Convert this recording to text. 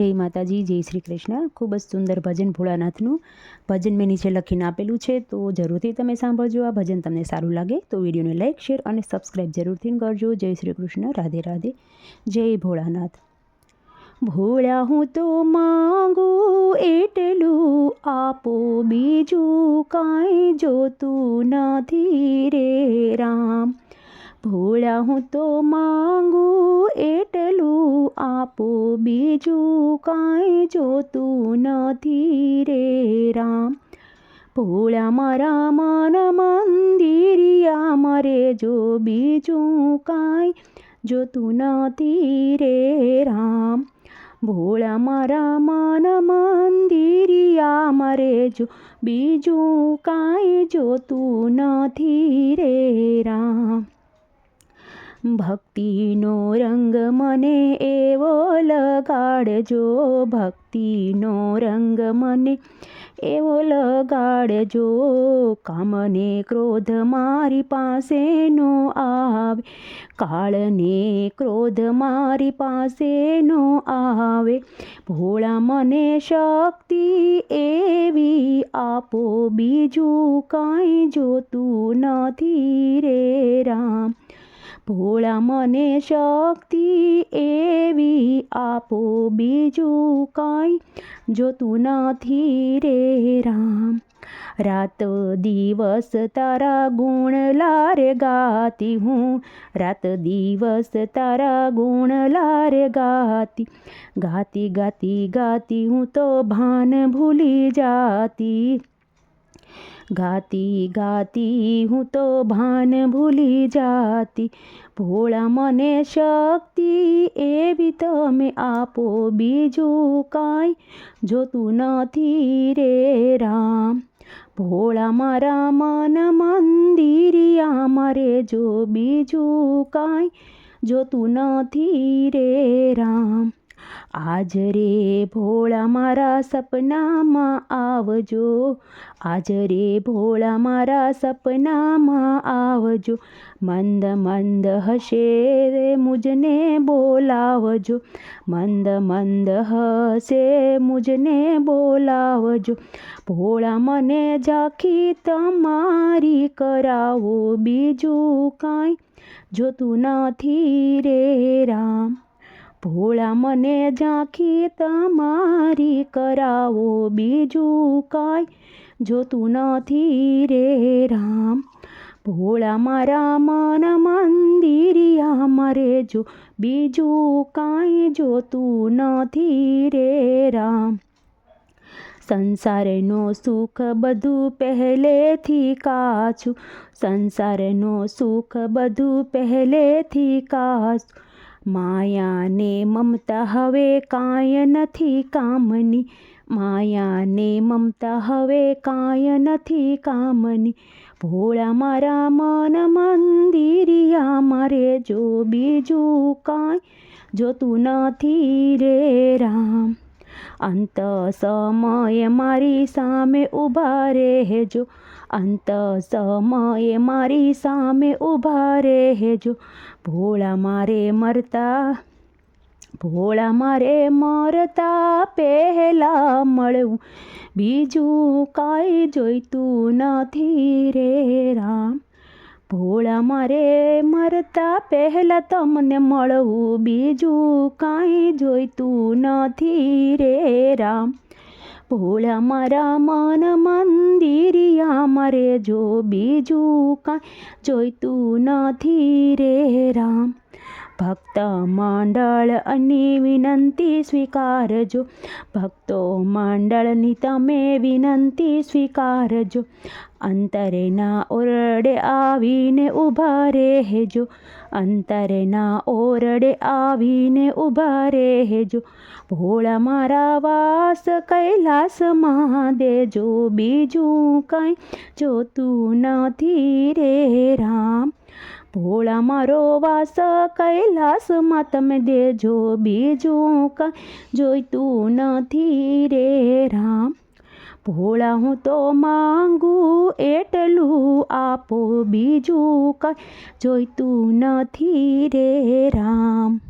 જય માતાજી, જય શ્રી કૃષ્ણ. ખૂબ જ સુંદર ભજન ભોળાનાથનું ભજન મેં નીચે લખીને આપેલું છે. તો જરૂરથી તમે સાંભળજો, આ ભજન તમને સારું લાગે તો વિડીયોને લાઇક શેર અને સબસ્ક્રાઈબ જરૂરથી કરજો. જય શ્રી કૃષ્ણ, રાધે રાધે. જય ભોળાનાથ. ભોળા હું તો માંગુ એટલું આપો, બીજું કાંઈ જોતું નથી રે રામ. ભોળા હું તો માંગુ એટલું આપો બીજું કાંઈ જોતું નથી રે રામ ભોળા મારા મન મંદિરિયા મરે જો બીજું કાંઈ જોતું નથી રે રામ ભોળા મારા મન મંદિરિયા મરે જો બીજું કાંઈ જોતું નથી રે રામ ભક્તિનો રંગ મને એવો લગાડજો. ભક્તિનો રંગ મને એવો લગાડજો. કામને ક્રોધ મારી પાસે નો આવે, કાળને ક્રોધ મારી પાસે નો આવે. ભોળા મને શક્તિ એવી આપો, બીજું કાંઈ જોતું નથી રે રામ. ભોળા મને શક્તિ એવી આપો બીજું કાંઈ જોતું નથી રે રામ. રાત દિવસ તારા ગુણ લારે ગાતી હું. રાત દિવસ તારા ગુણ લારે ગાતી. ગાતી ગાતી ગાતી હું તો ભાન ભૂલી જાતી. ગાતી ગાતી હું તો ભાન ભૂલી જાતી ભોળા મને શક્તિ એવી તમે આપો બીજું કાંઈ જોતું નથી રે રામ ભોળા મારા મન મંદિરિયા મરે જો બીજું કાંઈ જોતું નથી રે રામ આજ રે ભોળા મારા સપનામાં આવજો. આજ રે ભોળા મારા સપનામાં આવજો. મંદ મંદ હશે રે મુજને બોલાવજો. મંદ મંદ હશે મુજને બોલાવજો. ભોળા મને ઝાંખી તમારી કરાવો. બીજું કાંઈ જોતું નથી રે રામ. ભોળા મને ઝાંખી તમારી કરાવો બીજું કાંઈ જોતું નથી રે રામ. ભોળા મારા મન મંદિરિયા મરે જો બીજું કાંઈ જોતું નથી રે રામ. સંસારનો સુખ બધું પહેલેથી કાછું સંસારનો સુખ બધું પહેલેથી કાછું માયાને મમતા હવે કાંય નથી કામની. માયાને મમતા હવે કાંય નથી કામની. ભોળા મારા મન મંદિરિયા, મારે જો બીજું કાંઈ જોતું નથી રે રામ. અંત સમયે મારી સામે ઊભા રહેજો. અંત સમયે મારી સામે ઊભા રહેજો. ભોળા મારે મરતા, ભોળા મારે મરતા પહેલાં મળવું. બીજું કાંઈ જોઈતું નથી રે રામ. ભોળા મારે મરતા પહેલાં તમને મળવું બીજું કાંઈ જોઈતું નથી રે રામ. ભોળા મારા મન મંદિરિયા મારે જો બીજું કાંઈ જોઈતું નથી રે રામ. ભક્ત મંડળ અની વિનંતી સ્વીકારજો. ભક્તો મંડળની તમે વિનંતી સ્વીકારજો. અંતરેના ઓરડે આવીને ઊભા રહેજો. અંતરેના ઓરડે આવીને ઊભા રહેજો. ભોળા મારા વાસ કૈલાસમાં દેજો. બીજું કાંઈ જોતું નથી રે રામ. ભોળા મારો વાસ કૈલાસમાં તમે દેજો બીજું કાંઈ જોઈતું નથી રે રામ. ભોળા હું તો માંગું એટલું આપો બીજું કાંઈ જોઈતું નથી રે રામ.